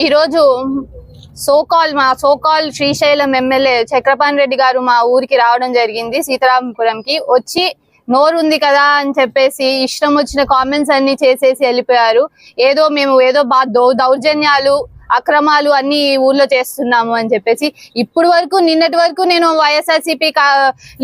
ఈరోజు సోకాల్ మా so called Srisailam MLA Chakrapani Reddy గారు మా ఊరికి రావడం జరిగింది సీతారాంపురంకి వచ్చి నోరు ఉంది కదా అని చెప్పేసి ఇష్టం వచ్చిన కామెంట్స్ అన్ని చేసేసి వెళ్ళిపోయారు. ఏదో మేము ఏదో బా దౌ- దౌర్జన్యాలు అక్రమాలు అన్ని ఊర్లో చేస్తున్నాము అని చెప్పేసి ఇప్పుడు వరకు నిన్నటి వరకు నేను వైఎస్ఆర్సీపీ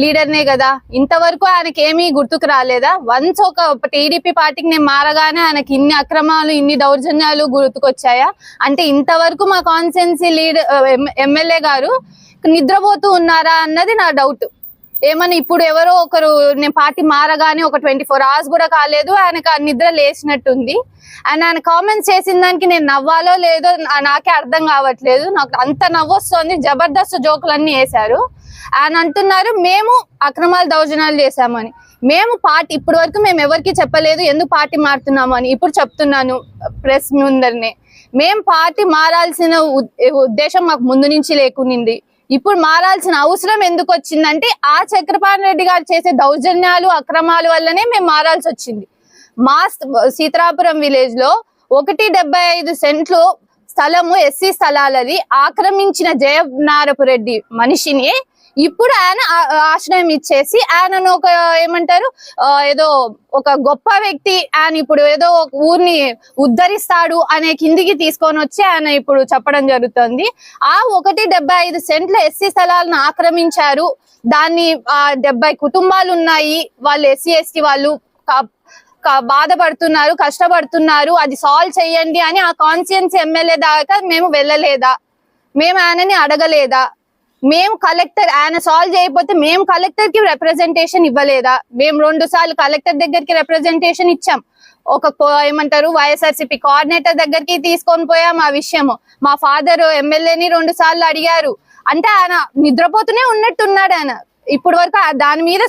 లీడర్నే కదా ఇంతవరకు ఆయనకి ఏమీ గుర్తుకు రాలేదా? వన్స్ ఒక టీడీపీ పార్టీకి నేను మారగానే ఆయనకి ఇన్ని అక్రమాలు ఇన్ని దౌర్జన్యాలు గుర్తుకొచ్చాయా? అంటే ఇంతవరకు మా కాన్స్టెన్సీ లీడర్ ఎమ్మెల్యే గారు నిద్రపోతూ ఉన్నారా అన్నది నా డౌట్ ఏమన్నా ఇప్పుడు ఎవరో ఒకరు నేను పార్టీ మారగానే ఒక ట్వంటీ ఫోర్ అవర్స్ కూడా కాలేదు ఆయనకు ఆ నిద్ర లేచినట్టుంది. అండ్ ఆయన కామెంట్స్ చేసిన దానికి నేను నవ్వాలో లేదో నాకే అర్థం కావట్లేదు. నాకు అంత నవ్వొస్తుంది జబర్దస్త్ జోకులన్నీ వేశారు. ఆయన అంటున్నారు మేము అక్రమాలు దౌర్జన్యాలు చేశామని. మేము పార్టీ ఇప్పటి వరకు మేము ఎవరికి చెప్పలేదు ఎందుకు పార్టీ మారుతున్నాము అని. ఇప్పుడు చెప్తున్నాను ప్రెస్ ముందరనే. మేము పార్టీ మారాల్సిన ఉద్దేశం మాకు ముందు నుంచి లేకునింది ఇప్పుడు మారాల్సిన అవసరం ఎందుకు వచ్చిందంటే ఆ చక్రపాణి రెడ్డి గారు చేసే దౌర్జన్యాలు అక్రమాల వల్లనే మేము మారాల్సి వచ్చింది. మా సీతారాపురం విలేజ్లో ఒకటి డెబ్బై ఐదు సెంట్లు స్థలము ఎస్సీ స్థలాలది ఆక్రమించిన జయనారపు రెడ్డి మనిషిని ఇప్పుడు ఆయన ఆశ్రయం ఇచ్చేసి ఆయనను ఒక ఏమంటారు ఆ, ఏదో ఒక గొప్ప వ్యక్తి ఆయన ఇప్పుడు ఏదో ఒక ఊరిని ఉద్ధరిస్తాడు అనే కిందికి తీసుకొని వచ్చి ఆయన ఇప్పుడు చెప్పడం జరుగుతుంది. ఆ ఒకటి డెబ్బై ఐదు సెంట్ల ఎస్సీ స్థలాలను ఆక్రమించారు. దాన్ని ఆ డెబ్బై కుటుంబాలు ఉన్నాయి. వాళ్ళు ఎస్సీ ఎస్టీ వాళ్ళు బాధపడుతున్నారు కష్టపడుతున్నారు. అది సాల్వ్ చేయండి అని ఆ కాన్షియన్స్ ఎమ్మెల్యే దాకా మేము వెళ్ళలేదా? మేము ఆయనని అడగలేదా? మేము కలెక్టర్ ఆయన సాల్వ్ చేయకపోతే మేము కలెక్టర్కి రిప్రజెంటేషన్ ఇవ్వలేదా? మేము రెండు సార్లు కలెక్టర్ దగ్గరికి రిప్రజెంటేషన్ ఇచ్చాం. ఒక ఏమంటారు వైఎస్ఆర్సీపీ కోఆర్డినేటర్ దగ్గరికి తీసుకొని పోయాం ఆ విషయము. మా ఫాదర్ ఎమ్మెల్యేని రెండు సార్లు అడిగారు. అంటే ఆయన నిద్రపోతూనే ఉన్నట్టున్నాడు ఆయన. ఇప్పుడు వరకు దాని మీద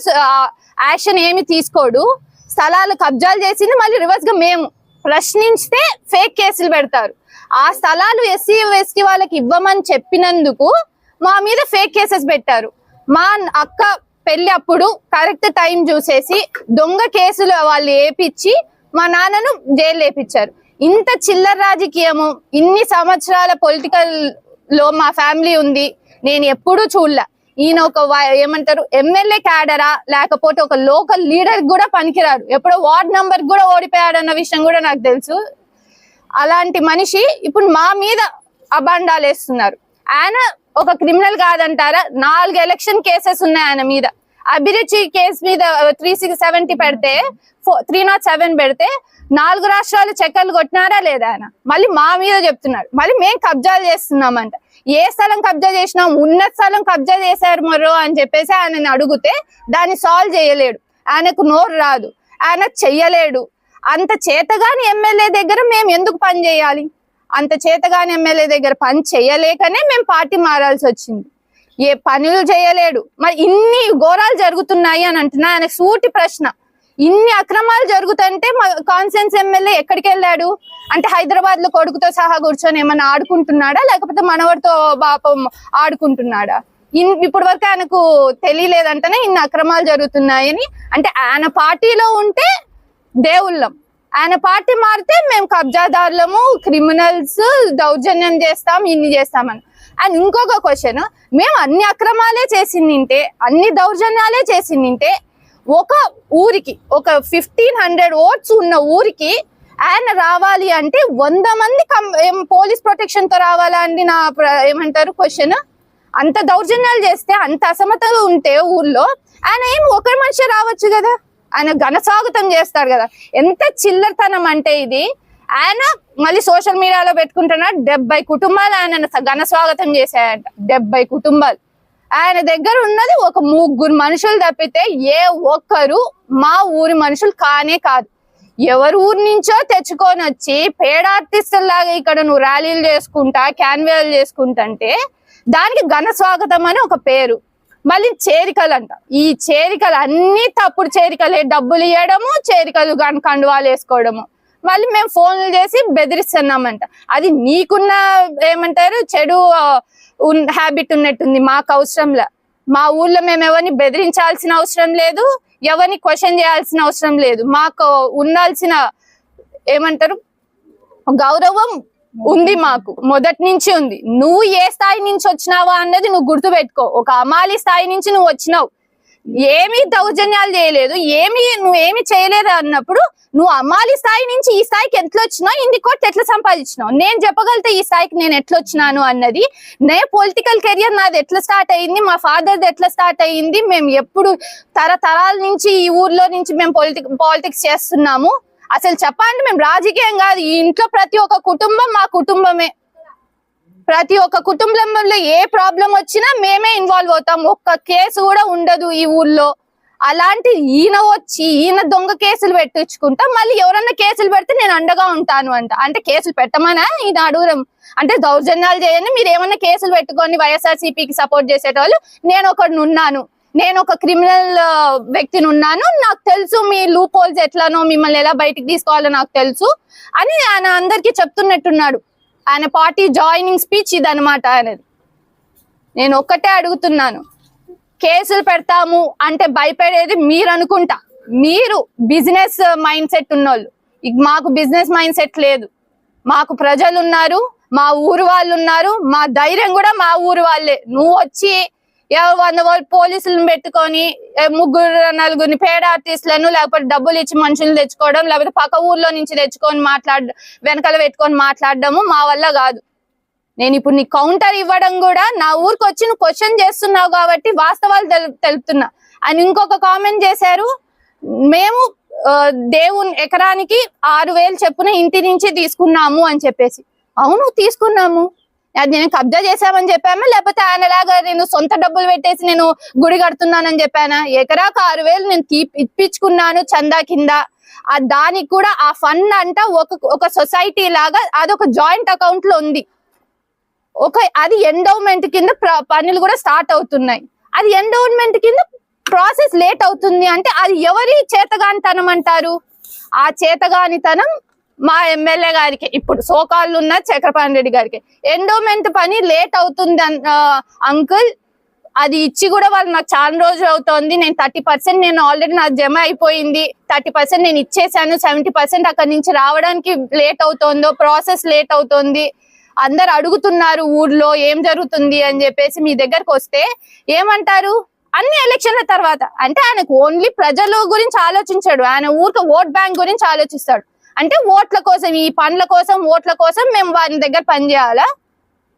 యాక్షన్ ఏమి తీసుకోడు. స్థలాలు కబ్జాలు చేసింది మళ్ళీ రివర్స్గా మేము ప్రశ్నించితే ఫేక్ కేసులు పెడతారు. ఆ స్థలాలు ఎస్సీ ఎస్టీ వాళ్ళకి ఇవ్వమని చెప్పినందుకు మా మీద ఫేక్ కేసెస్ పెట్టారు. మా అక్క పెళ్ళి అప్పుడు కరెక్ట్ టైం చూసేసి దొంగ కేసులు వాళ్ళు ఏపిచ్చి మా నాన్నను జైలు వేపించారు. ఇంత చిల్లర రాజకీయము ఇన్ని సంవత్సరాల పొలిటికల్లో మా ఫ్యామిలీ ఉంది నేను ఎప్పుడూ చూడలే. ఈయన ఒక ఏమంటారు ఎమ్మెల్యే క్యాడరా లేకపోతే ఒక లోకల్ లీడర్ కూడా పనికిరారు. ఎప్పుడో వార్డ్ నంబర్ కూడా ఓడిపోయాడు అన్న విషయం కూడా నాకు తెలుసు. అలాంటి మనిషి ఇప్పుడు మా మీద అబాండాలు వేస్తున్నారు. ఆయన ఒక క్రిమినల్ కాదంటారా? నాలుగు ఎలక్షన్ కేసెస్ ఉన్నాయి ఆయన మీద. అభిరుచి కేసు మీద త్రీ సిక్స్ సెవెంటీ పెడితే త్రీ నాట్ సెవెన్ పెడితే నాలుగు రాష్ట్రాలు చెక్కలు కొట్టినారా లేదా ఆయన? మళ్ళీ మా మీద చెప్తున్నాడు. మళ్ళీ మేము కబ్జాలు చేస్తున్నామంట. ఏ స్థలం కబ్జా చేసినాం? ఉన్న స్థలం కబ్జా చేశారు మరో అని చెప్పేసి ఆయనని అడిగితే దాన్ని సాల్వ్ చేయలేడు. ఆయనకు నోరు రాదు. ఆయన చెయ్యలేడు. అంత చేతగాని ఎమ్మెల్యే దగ్గర మేము ఎందుకు పని చేయాలి? అంత చేతగాని ఎమ్మెల్యే దగ్గర పని చేయలేకనే మేము పార్టీ మారాల్సి వచ్చింది. ఏ పనులు చేయలేడు. మరి ఇన్ని ఘోరాలు జరుగుతున్నాయి అని అంటున్నా ఆయన సూటి ప్రశ్న. ఇన్ని అక్రమాలు జరుగుతుంటే మా కాన్సెన్స్ ఎమ్మెల్యే ఎక్కడికి వెళ్ళాడు? అంటే హైదరాబాద్లో కొడుకుతో సహా కూర్చొని ఏమైనా ఆడుకుంటున్నాడా? లేకపోతే మనవడితో పాపం ఆడుకుంటున్నాడా? ఇన్ ఇప్పటి వరకు ఆయనకు తెలియలేదంటేనే ఇన్ని అక్రమాలు జరుగుతున్నాయని. అంటే ఆయన పార్టీలో ఉంటే దేవుళ్ళం. ఆయన పార్టీ మారితే మేము కబ్జాదారులము క్రిమినల్స్ దౌర్జన్యం చేస్తాం ఇన్ని చేస్తామని. అండ్ ఇంకొక క్వశ్చన్ మేము అన్ని అక్రమాలే చేసిందింటే అన్ని దౌర్జన్యాలే చేసిందింటే ఒక ఊరికి ఒక ఫిఫ్టీన్ హండ్రెడ్ ఓట్స్ ఉన్న ఊరికి ఆయన రావాలి అంటే వంద మంది కం- ఏం పోలీస్ ప్రొటెక్షన్తో రావాలా అండి నా ప్ర- ఏమంటారు క్వశ్చన్? అంత దౌర్జన్యాలు చేస్తే అంత అసమతలు ఉంటే ఊర్లో ఆయన ఏం ఒకరి మనిషి రావచ్చు కదా? ఆయన ఘనస్వాగతం చేస్తాడు కదా. ఎంత చిల్లరతనం అంటే ఇది. ఆయన మళ్ళీ సోషల్ మీడియాలో పెట్టుకుంటున్నాడు. డెబ్బై కుటుంబాలు ఆయన ఘన స్వాగతం చేశాయంట. డెబ్బై కుటుంబాలు. ఆయన దగ్గర ఉన్నది ఒక ముగ్గురు మనుషులు తప్పితే ఏ ఒక్కరు మా ఊరి మనుషులు కానే కాదు. ఎవరు ఊరి నుంచో తెచ్చుకొని వచ్చి పేడార్టిస్టుల్లాగా ఇక్కడ నువ్వు ర్యాలీలు చేసుకుంటా క్యాన్వేలు చేసుకుంటుంటే దానికి ఘన స్వాగతం అని ఒక పేరు. మళ్ళీ చేరికలు అంట. ఈ చేరికలు అన్ని తప్పుడు చేరికలే. డబ్బులు ఇవ్వడము చేరికలు కానీ కండువాలు వేసుకోవడము. మళ్ళీ మేము ఫోన్లు చేసి బెదిరిస్తున్నామంట. అది నీకున్న ఏమంటారు? చెడు హ్యాబిట్ ఉన్నట్టుంది మాకు అవసరంలా. మా ఊర్లో మేము ఎవరిని బెదిరించాల్సిన అవసరం లేదు. ఎవరిని క్వశ్చన్ చేయాల్సిన అవసరం లేదు. మాకు ఉండాల్సిన ఏమంటారు? గౌరవం ఉంది మాకు. మొదటి నుంచి ఉంది. నువ్వు ఏ స్థాయి నుంచి వచ్చినావా అన్నది నువ్వు గుర్తు పెట్టుకో. ఒక అమాలి స్థాయి నుంచి నువ్వు వచ్చినావు. ఏమీ దౌర్జన్యాలు చేయలేదు. ఏమి నువ్వు ఏమి చేయలేదు అన్నప్పుడు నువ్వు అమ్మాలి స్థాయి నుంచి ఈ స్థాయికి ఎట్లా వచ్చినావు? ఇన్ని కోట్లు ఎట్లా సంపాదించినావు? నేను చెప్పగలితే ఈ స్థాయికి నేను ఎట్లా వచ్చినాను అన్నది నే పొలిటికల్ కెరియర్ నాది ఎట్లా స్టార్ట్ అయ్యింది మా ఫాదర్ది ఎట్లా స్టార్ట్ అయ్యింది మేము ఎప్పుడు తరతరాల నుంచి ఈ ఊర్లో నుంచి మేము పొలిటిక్ పాలిటిక్స్ చేస్తున్నాము. అసలు చెప్పండి మేము రాజకీయం కాదు. ఈ ఇంట్లో ప్రతి ఒక్క కుటుంబం మా కుటుంబమే. ప్రతి ఒక్క కుటుంబంలో ఏ ప్రాబ్లం వచ్చినా మేమే ఇన్వాల్వ్ అవుతాం. ఒక్క కేసు కూడా ఉండదు ఈ ఊర్లో అలాంటి ఈయన వచ్చి ఈయన దొంగ కేసులు పెట్టించుకుంటా. మళ్ళీ ఎవరన్నా కేసులు పెడితే నేను అండగా ఉంటాను అంట. అంటే కేసులు పెట్టమనా? ఈయన అడుగురం అంటే దౌర్జన్యాలు చేయండి. మీరు ఏమన్నా కేసులు పెట్టుకొని వైఎస్ఆర్సీపీకి సపోర్ట్ చేసేటోళ్ళు నేను ఒకడిని ఉన్నాను. నేను ఒక క్రిమినల్ వ్యక్తిని ఉన్నాను. నాకు తెలుసు మీ లూప్ హోల్స్ ఎట్లానో మిమ్మల్ని ఎలా బయటికి తీసుకోవాలో నాకు తెలుసు అని ఆయన అందరికీ చెప్తున్నట్టున్నాడు. ఆయన పార్టీ జాయినింగ్ స్పీచ్ ఇదనమాట ఆయనది. నేను ఒక్కటే అడుగుతున్నాను. కేసులు పెడతాము అంటే భయపడేది మీరు అనుకుంటా. మీరు బిజినెస్ మైండ్ సెట్ ఉన్నోళ్ళు. మాకు బిజినెస్ మైండ్ సెట్ లేదు. మాకు ప్రజలు ఉన్నారు మా ఊరు వాళ్ళు ఉన్నారు మా ధైర్యం కూడా మా ఊరు వాళ్ళే. నువ్వు వచ్చి ఎవరు వంద వాళ్ళు పోలీసులను పెట్టుకొని ముగ్గురు నలుగురిని పేడ ఆర్టిస్టులను లేకపోతే డబ్బులు ఇచ్చి మనుషులు తెచ్చుకోవడం లేకపోతే పక్క ఊర్లో నుంచి తెచ్చుకొని మాట్లాడ వెనకాల పెట్టుకొని మాట్లాడడము మా వల్ల కాదు. నేను ఇప్పుడు నీ కౌంటర్ ఇవ్వడం కూడా నా ఊరికి వచ్చి నువ్వు క్వశ్చన్ చేస్తున్నావు కాబట్టి వాస్తవాలు తెలు తెలుపుతున్నా. అని ఇంకొక కామెంట్ చేశారు మేము దేవుని ఎకరానికి ఆరు వేలు చెప్పున ఇంటి నుంచి తీసుకున్నాము అని చెప్పేసి. అవును తీసుకున్నాము. అది నేను కబ్జా చేశామని చెప్పామా? లేకపోతే ఆయనలాగా నేను సొంత డబ్బులు పెట్టేసి నేను గుడి కడుతున్నానని చెప్పానా? ఎకరాకు ఆరు వేలు నేను ఇప్పించుకున్నాను చందా కింద. ఆ దానికి కూడా ఆ ఫండ్ అంట ఒక ఒక సొసైటీ లాగా అదొక జాయింట్ అకౌంట్లో ఉంది. ఒక అది ఎండోమెంట్ కింద పనులు కూడా స్టార్ట్ అవుతున్నాయి. అది ఎండోమెంట్ కింద ప్రాసెస్ లేట్ అవుతుంది అంటే అది ఎవరి చేతగానితనం అంటారు? ఆ చేతగానితనం మా ఎమ్మెల్యే గారికి ఇప్పుడు సోకాళ్ళు ఉన్న చక్రపాణి రెడ్డి గారికి. ఎండోమెంట్ పని లేట్ అవుతుంది అంకుల్. అది ఇచ్చి కూడా వాళ్ళు నాకు చాలా రోజులు అవుతోంది. నేను థర్టీ పర్సెంట్ నేను ఆల్రెడీ నాకు జమ అయిపోయింది. థర్టీ పర్సెంట్ నేను ఇచ్చేసాను. సెవెంటీ పర్సెంట్ అక్కడి నుంచి రావడానికి లేట్ అవుతోందో ప్రాసెస్ లేట్ అవుతోంది. అందరు అడుగుతున్నారు ఊర్లో ఏం జరుగుతుంది అని చెప్పేసి మీ దగ్గరకు వస్తే ఏమంటారు? అన్ని ఎలక్షన్ల తర్వాత. అంటే ఆయనకు ఓన్లీ ప్రజల గురించి ఆలోచించాడు. ఆయన ఊరికి ఓట్ బ్యాంక్ గురించి ఆలోచిస్తాడు. అంటే ఓట్ల కోసం ఈ పనుల కోసం ఓట్ల కోసం మేము వారి దగ్గర పని చేయాలా?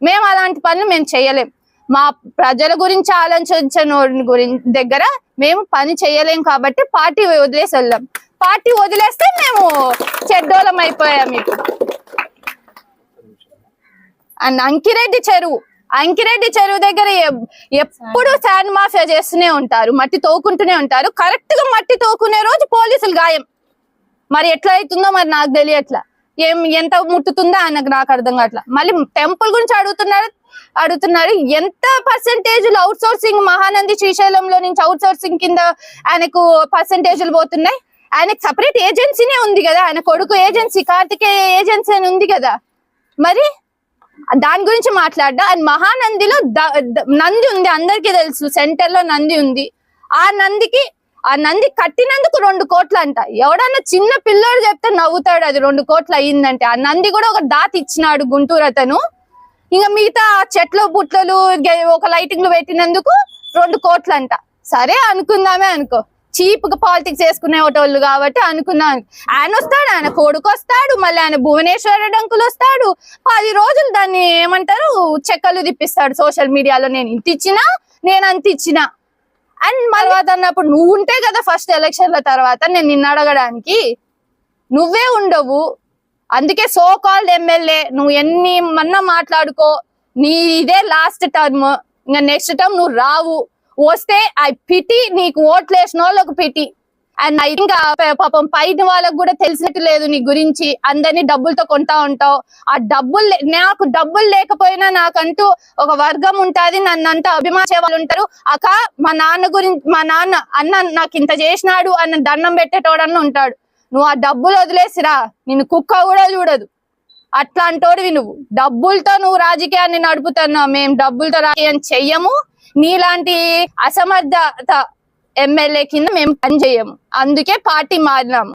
మేము అలాంటి పనులు మేము చేయలేం. మా ప్రజల గురించి ఆలోచించిన గురించి దగ్గర మేము పని చేయలేం కాబట్టి పార్టీ వదిలేసి వెళ్ళాం. పార్టీ వదిలేస్తే మేము చెడ్డోలం అయిపోయాం ఇప్పుడు అండ్ అంకిరెడ్డి చెరువు అంకిరెడ్డి చెరువు దగ్గర ఎప్పుడు శాండ్ మాఫియా చేస్తూనే ఉంటారు మట్టి తోకుంటూనే ఉంటారు. కరెక్ట్గా మట్టి తోకునే రోజు పోలీసులు గాయం. మరి ఎట్లా అవుతుందో మరి నాకు తెలియట్లా. ఏం ఎంత ముట్టుతుందో ఆయనకు నాకు అర్థం కావట్లా. మళ్ళీ టెంపుల్ గురించి అడుగుతున్నారు అడుగుతున్నారు. ఎంత పర్సెంటేజ్ అవుట్ సోర్సింగ్ మహానంది శ్రీశైలంలో నుంచి అవుట్ సోర్సింగ్ కింద ఆయనకు పర్సంటేజ్లు పోతున్నాయి? ఆయనకు సపరేట్ ఏజెన్సీనే ఉంది కదా. ఆయన కొడుకు ఏజెన్సీ కార్తికేయ ఏజెన్సీ అని ఉంది కదా. మరి దాని గురించి మాట్లాడ్డా? అండ్ మహానందిలో ద- నంది ఉంది. అందరికీ తెలుసు. సెంటర్లో నంది ఉంది. ఆ నందికి ఆ నంది కట్టినందుకు రెండు కోట్లు అంట ఎవడన్నా చిన్న పిల్లోడు చెప్తే నవ్వుతాడు అది రెండు కోట్లు అయ్యిందంటే. ఆ నంది కూడా ఒక దాత ఇచ్చినాడు గుంటూరు అతను. ఇంకా మిగతా చెట్లు బుట్లలు ఒక లైటింగ్లు పెట్టినందుకు రెండు కోట్లు అంట సరే అనుకుందామే అనుకో. చీప్గా పాలిటిక్స్ చేసుకునే వాళ్ళు కాబట్టి అనుకున్నాం ఆయన వస్తాడు ఆయన కొడుకు వస్తాడు మళ్ళీ ఆయన భువనేశ్వర డంకులు వస్తాడు. పది రోజులు దాన్ని ఏమంటారు చెక్కలు తిప్పిస్తాడు సోషల్ మీడియాలో. నేను ఇంత ఇచ్చినా నేను అంత ఇచ్చినా. అండ్ తర్వాత అన్నప్పుడు నువ్వు ఉంటే కదా ఫస్ట్ ఎలక్షన్ల తర్వాత నేను నిన్ను అడగడానికి. నువ్వే ఉండవు. అందుకే సో కాల్డ్ ఎమ్మెల్యే నువ్వు ఎన్ని మన్నా మాట్లాడుకో నీ ఇదే లాస్ట్ టర్మ్ ఇంకా నెక్స్ట్ టర్మ్ నువ్వు రావు. వస్తే ఐ పిటి నీకు ఓట్లు వేసిన వాళ్ళకు పిటి అండ్ ఇంకా థింక్ పాపం పైన వాళ్ళకు కూడా తెలిసినట్టు లేదు నీ గురించి. అందరినీ డబ్బులతో కొంటా ఉంటావు. ఆ డబ్బులు నాకు డబ్బులు లేకపోయినా నాకంటూ ఒక వర్గం ఉంటాది. నన్ను అంతా అభిమానించే వాళ్ళు ఉంటారు. అక్క మా నాన్న గురించి మా నాన్న అన్న నాకు ఇంత చేసినాడు అన్న దండం పెట్టేటోడన్న ఉంటాడు. నువ్వు ఆ డబ్బులు వదిలేసిరా. నిన్ను కుక్క కూడా చూడదు. అట్లాంటోడివి నువ్వు. డబ్బులతో నువ్వు రాజకీయాన్ని నడుపుతున్నావు. మేము డబ్బులతో రాజకీయం చెయ్యము. నీలాంటి అసమర్థత ఎమ్మెల్యే కింద మేము పనిచేయము. అందుకే పార్టీ మారినాము.